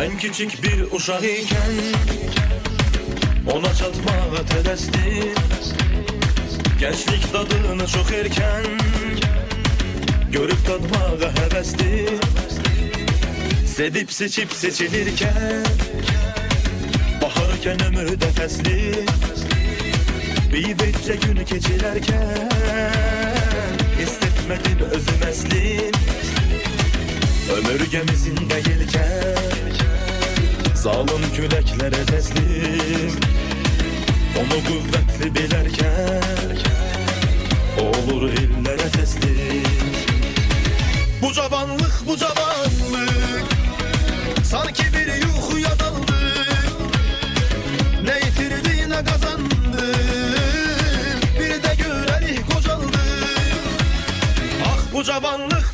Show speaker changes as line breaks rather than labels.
Ben küçük bir uşaq ikən Ona çatmağa tələsdim Gençlik dadını çok erken Görüp tadmağa həvəsdim Sevip seçip seçilirken Baharken ömürdə fəsli Bir becce günü keçirərkən Hissetmedin özüm əslim Ömür gemisinde gelken Zalim küreklere teslim. Onu kuvvetli bilerken Olur illere teslim. Bu cavanlık bu cavanlık Sanki bir yuhuya daldı Ne yitirdi ne kazandı. Bir de görelim kocaldı. Ah bu cavanlık